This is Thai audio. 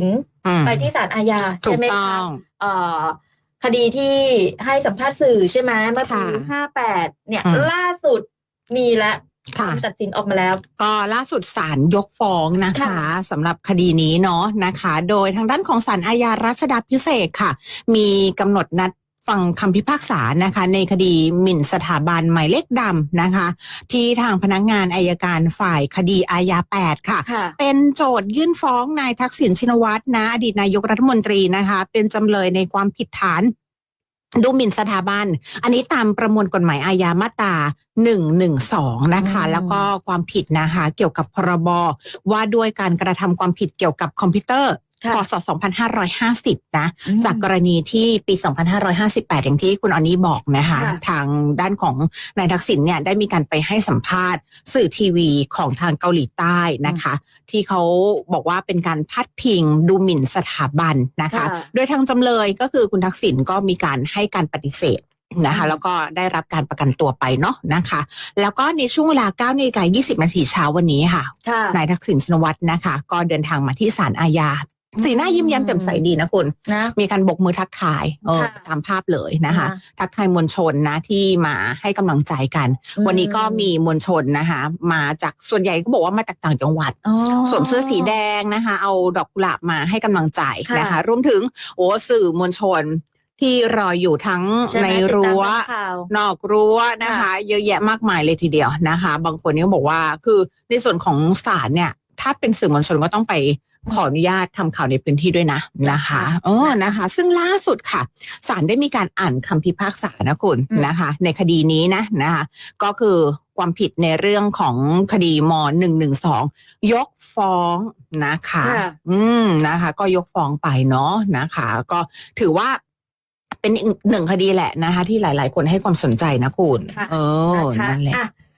อืมไปที่ศาลอาญาถูใช่กไหมต้คะองเอ่อคดีที่ให้สัมภาษณ์สื่อใช่ไหมเมื่อปีค่ะห้าแปดเนี่ยอืมล่าสุดมีแล้วค่ะคำตัดสินออกมาแล้ว ก็ล่าสุดศาลยกฟ้องนะคะค่ะสำหรับคดีนี้เนาะนะคะ โดยทางด้านของศาลอาญารัชดาพิเศษกค่ะ มีกำหนดนัด ฟังคำพิพากษานะคะ ในคดีหมิ่นสถาบันหมายเลขดำนะคะ ที่ทางพนักงานอายการฝ่ายคดีอาญา8 ค่ะ ค่ะเป็นโจทยื่นฟ้องนายทักษิณชินวัตรนะ อดีตนายกรัฐมนตรีนะคะ เป็นจำเลยในความผิดฐาน ดูหมิ่นสถาบัน อันนี้ตามประมวลกฎหมายอาญามาตรา112 นะคะ อืม แล้วก็ความผิดนะคะ เกี่ยวกับพรบว่าด้วยการกระทำความผิดเกี่ยวกับคอมพิวเตอร์ค่ะ พศ 2550 นะ อืมจากกรณีที่ปี 2558 อย่างที่คุณออนนี่บอกนะคะ ค่ะ ทางด้านของนายทักษิณเนี่ยได้มีการไปให้สัมภาษณ์สื่อทีวีของทางเกาหลีใต้นะคะ ที่เขาบอกว่าเป็นการพัดพิงดูหมิ่นสถาบันนะคะ ค่ะ โดยทางจำเลยก็คือคุณทักษิณก็มีการให้การปฏิเสธนะคะอืมแล้วก็ได้รับการประกันตัวไปเนาะนะคะ แล้วก็ในช่วงเวลา9นาฬิกา20 นาทีเช้าวันนี้ค่ะ ค่ะ นายทักษิณชินวัตรนะคะ ก็เดินทางมาที่ศาลอาญา สีหน้ายิ้มแย้มแจ่มใสดีนะคุณ นะ มีการบกมือทักทายเออค่ะตามภาพเลยนะคะ ค่ะทักทายมวลชนนะที่มาให้กำลังใจกัน อืม วันนี้ก็มีมวลชนนะคะ มาจากส่วนใหญ่ก็บอกว่ามาจากต่างจังหวัด อ๋อ สวมเสื้อสีแดงนะคะ เอาดอกกุหลาบมาให้กำลังใจค่ะนะคะรวมถึงโอ้สื่อมวลชนที่รออยู่ทั้งใช่ไหมในรั้วติดตามข่าว นอกรั้วนะคะ ค่ะเยอะแยะมากมายเลยทีเดียวนะคะ บางคนก็บอกว่าคือในส่วนของศาลเนี่ย ถ้าเป็นสื่อมวลชนก็ต้องไป ขออนุญาตทำข่าวในพื้นที่ด้วยนะนะคะเออนะคะ ซึ่งล่าสุดค่ะศาลได้มีการอ่านคำพิพากษานะคุณอืมนะคะ ในคดีนี้นะนะคะ ก็คือความผิดในเรื่องของคดีม .112 ยกฟ้องนะคะค่ะอืมนะคะ ก็ยกฟ้องไปเนาะนะคะ ก็ถือว่าเป็นอีกหนึ่งคดีแหละนะคะ ที่หลาย ๆ คนให้ความสนใจนะคุณค่ะเออนะคะนั่นแหละอะ